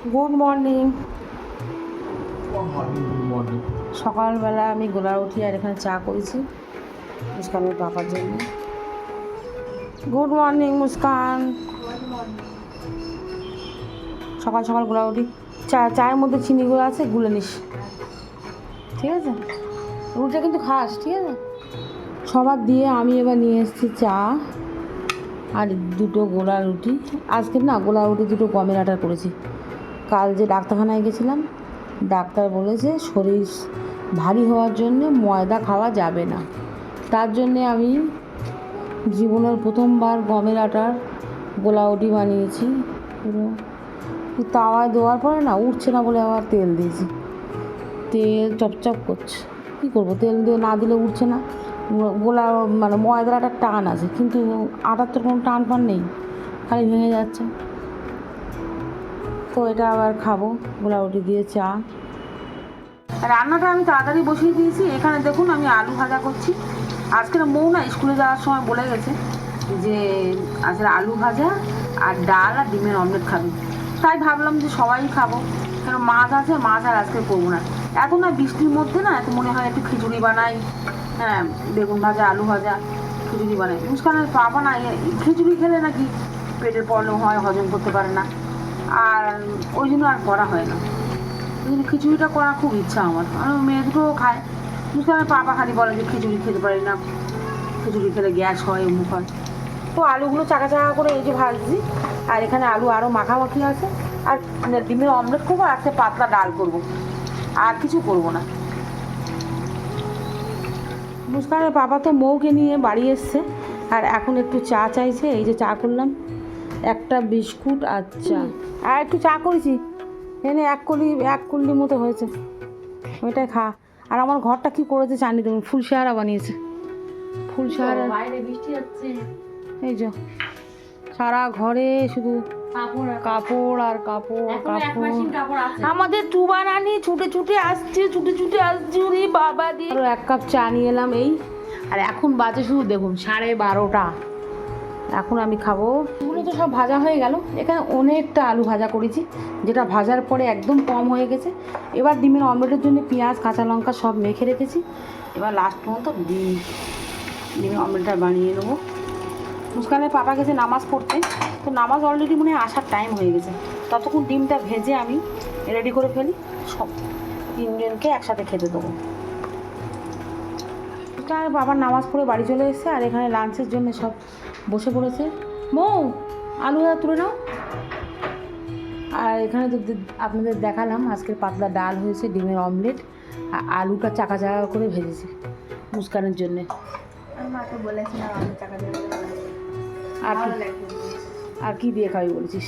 Good morning সকালবেলা আমি গোলা উঠি আর এখানে চা করেছি মুস্কানের পাপার জন্য। Good morning Muskan. সকাল সকাল গোলা উঠি। চা চায়ের মধ্যে চিনিগুলো আছে গুলে নিস। ঠিক আছে? রুটিটা কিন্তু খাস ঠিক আছে? সবার দিয়ে আমি এবার নিয়ে এসেছি চা আর দুটো গোলা রুটি। আজকে না গোলা রুটি দুটো গমের আটার করেছি। কাল যে ডাক্তারখানায় গেছিলাম, ডাক্তার বলেছে শরীর ভারী হওয়ার জন্য ময়দা খাওয়া যাবে না। তার জন্যে আমি জীবনের প্রথমবার গমের আটার গোলাউটি বানিয়েছি। তাওয়ায় দেওয়ার পরে না উঠছে না বলে আবার তেল দিয়েছি। তেল চপচপ করছে। কী করব? তেল দিয়ে না দিলে উঠছে না। গোলা মানে ময়দার একটা টান আছে, কিন্তু আটার তো কোনো টান ফান নেই। খালি ভেঙে যাচ্ছে। তো এটা আবার খাব। গোলাউটি দিয়ে চা। রান্নাটা আমি তাড়াতাড়ি বসিয়ে দিয়েছি। এখানে দেখুন আমি আলু ভাজা করছি। আজকে না মৌ না স্কুলে যাওয়ার সময় বলে গেছে যে, আজকে আলু ভাজা আর ডাল আর ডিমের অমলেট খাবি। তাই ভাবলাম যে সবাই খাব। কেন মাছ আছে, মাছ আর আজকে করব না। এত না বৃষ্টির মধ্যে না, এত মনে হয় একটু খিচুড়ি বানাই। হ্যাঁ বেগুন ভাজা, আলু ভাজা, খিচুড়ি বানাই। মুস্কানের পাবা না, খিচুড়ি খেলে নাকি পেটের প্রবলেম হয়, হজম করতে পারে না। আর ওই জন্য আর করা হয় না। ওই জন্য খিচুড়িটা করার খুব ইচ্ছা আমার। আর মেয়ে দুটোও খায়। মুস্কানের পাপা খালি বলে যে খিচুড়ি খেতে পারি না। খিচুড়ি খেলে গ্যাস হয়, অমুক হয়। তো আলুগুলো চাকা চাকা করে এই যে ভাজছি। আর এখানে আলু আরও মাখামাখি আছে। আর ডিমের অমলেট করব আর একটা পাতলা ডাল করব। আর কিছু করব না। মুস্কানের বাবা তো মৌকে নিয়ে বাড়ি এসছে। আর এখন একটু চা চাইছে। এই যে চা করলাম। একটা বিস্কুট আর চা। আর একটু চা করেছি। এনে এক কলি এক কুল্লি মতো হয়েছে। ওইটাই খা। আর আমার ঘরটা কি করেছে জানি তুমি? ফুল সাহারা বানিয়েছে। ফুল সাহারা বাইরে বৃষ্টি হচ্ছে। এই যে সারা ঘরে শুধু কাপড় আর- কাপড় আর কাপড় আমাদের টুবা রানী ছুটে ছুটে আসছে ছুটে ছুটে আসছে ওরে বাবা দিয়ে আরও এক কাপ চা নিয়ে এলাম এই। আর এখন বাজে শুধু দেখুন সাড়ে বারোটা। এখন আমি খাব। এগুলো তো সব ভাজা হয়ে গেল। এখানে অনেকটা আলু ভাজা করেছি, যেটা ভাজার পরে একদম কম হয়ে গেছে। এবার ডিমের অমলেটের জন্য পেঁয়াজ, কাঁচা লঙ্কা সব মেখে রেখেছি। এবার লাস্ট পর্যন্ত ডিম, ডিমের অমলেটটা বানিয়ে নেব। মুস্কানের পাপা গেছে নামাজ পড়তে, তো নামাজ অলরেডি মনে হয় আসার টাইম হয়ে গেছে। ততক্ষণ ডিমটা ভেজে আমি রেডি করে ফেলি। সব তিনজনকে একসাথে খেতে দেবো। আর বাবার নামাজ পড়ে বাড়ি চলে এসেছে, আর এখানে লাঞ্চের জন্য সব বসে পড়েছে। মৌ আলু ভাজা তুলে নাও। আর এখানে তো আপনাদের দেখালাম আজকের পাতলা ডাল হয়েছে ডিমের অমলেট আর আলুটা চাকা চাকা করে ভেজেছি মুস্কানের জন্যে। আর কি? আর কি দিয়ে খাবি বলেছিস?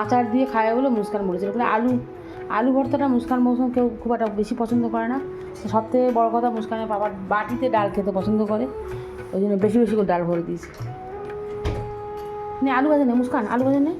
আচার। দিয়ে খায় বলে মুস্কান বলেছিল। আলু আলু ভর্তাটা মুস্কান মৌসুম কেউ খুব একটা বেশি পছন্দ করে না। সব থেকে বড়ো কথা মুস্কানের বাবার বাটিতে ডাল খেতে পছন্দ করে। ওই জন্য বেশি বেশি করে ডাল ভরে দিয়েছি। নে, আলু গাছে নে, মুস্কান, আলু গাছে নে।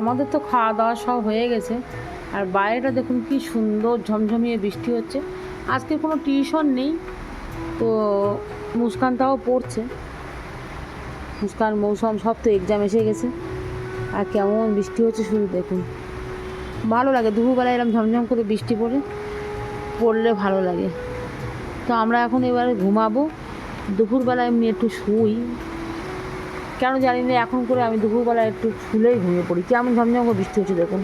আমাদের তো খাওয়া দাওয়া সব হয়ে গেছে। আর বাইরেটা দেখুন কি সুন্দর ঝমঝমিয়ে বৃষ্টি হচ্ছে। আজকে কোনো টিউশন নেই, তো মুস্কান তাও পড়ছে। মুস্কান, মৌসুম, সব তো এক্সাম এসে গেছে। আর কেমন বৃষ্টি হচ্ছে শুধু দেখুন। ভালো লাগে দুপুরবেলা এরকম ঝমঝম করে বৃষ্টি পড়ে, পড়লে ভালো লাগে। তো আমরা এখন এবারে ঘুমাবো। দুপুরবেলা এমনি একটু শুই। কেন জানি না এখন করে আমি দুপুরবেলা একটু ফুলেই ঘুমিয়ে পড়ি। কেমন ঝমঝম করে বৃষ্টি হচ্ছে দেখুন।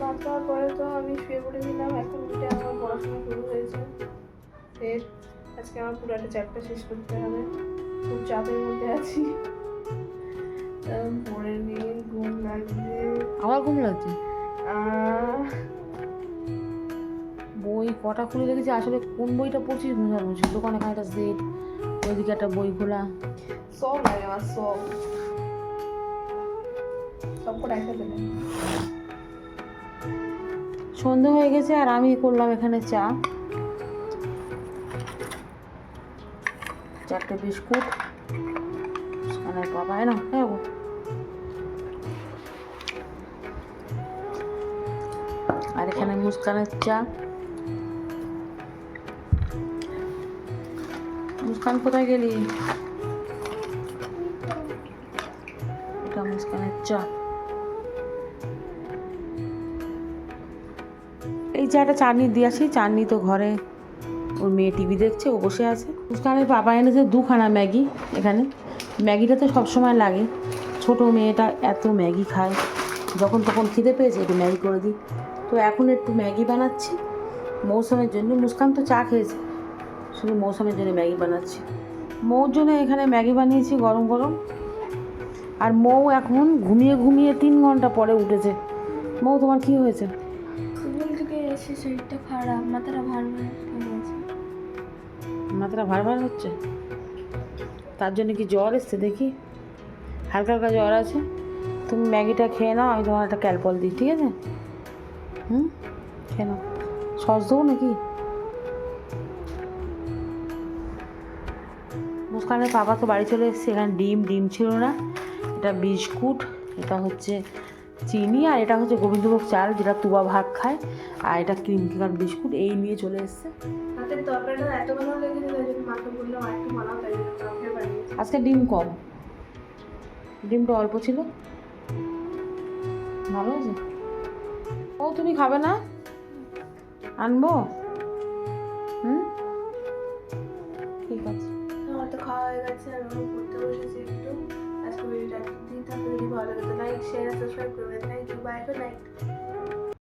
ভাত খাওয়ার পরে তো আমি শুয়ে পড়েছিলাম এখন উঠে আমার পড়াশোনা শুরু হয়েছে। ফের আজকে আমার পুরো একটা চ্যাপ্টার শেষ করতে হবে। খুব চাপের মধ্যে আছি। পড়ে নিয়ে ঘুম লাগছে আবার ঘুম লাগছে? বই কটা খুলে দেখেছি আসলে কোন বইটা পড়ছিস বুঝা বুঝি দোকানে একটা সেট ওইদিকে একটা বই খোলা। সব লাগে আমার সব। সব করে একসাথে সন্ধে হয়ে গেছে আর আমি করলাম এখানে চা। চারটে বিস্কুট। মুস্কানের বাবা না হ্যাঁ আর এখানে মুস্কানের চা। মুস্কান কোথায় গেলি? এটা চা এই চাটা চাটনি দিয়ে আসি, চাটনি তো ঘরে ওর মেয়ে টিভি দেখছে, ও বসে আছে। মুস্কানের পাপা এনেছে দুখানা ম্যাগি এখানে। ম্যাগিটা তো সবসময় লাগে। ছোট মেয়েটা এত ম্যাগি খায়। যখন তখন খিদে পেয়েছে, একটু ম্যাগি করে দিই। তো এখন একটু ম্যাগি বানাচ্ছি, মৌসুমের জন্য। মুস্কান তো চা খেয়েছে। শুধু মৌসুমের জন্য ম্যাগি বানাচ্ছি। মৌর জন্য এখানে ম্যাগি বানিয়েছি গরম গরম। আর মৌ এখন ঘুমিয়ে ঘুমিয়ে তিন ঘণ্টা পরে উঠেছে। মৌ তোমার কী হয়েছে? শরীরটা খারাপ মাথাটা ভার মাথাটা ভার ভার হচ্ছে? তার জন্য কি জ্বর এসছে দেখি? হালকা হালকা জ্বর আছে। তুমি ম্যাগিটা খেয়ে নাও আমি তোমার একটা ক্যালপল দিই ঠিক আছে? হুম? খেয়ে নাও। সস দেবো নাকি? মুস্কানের পাপা তো বাড়ি চলে এসেছে। এখানে ডিম ডিম ছিল না। এটা বিস্কুট এটা হচ্ছে চিনি আর এটা হচ্ছে গোবিন্দভোগ চাল যেটা তুবা ভাগ খায়। আর এটা ক্রিম কেকার বিস্কুট এই নিয়ে চলে এসছে। আজকে ডিম কম। ডিমটা অল্প ছিল। ভালো আছে ও তুমি খাবে না? আনব? হুম? ঠিক আছে। খাওয়া হয়ে গেছে, আমি পড়তে বসেছি একটু। আজকে ভিডিওটা ভালো লাগে লাইক শেয়ার সাবস্ক্রাইব করবেন। Thank you bye good night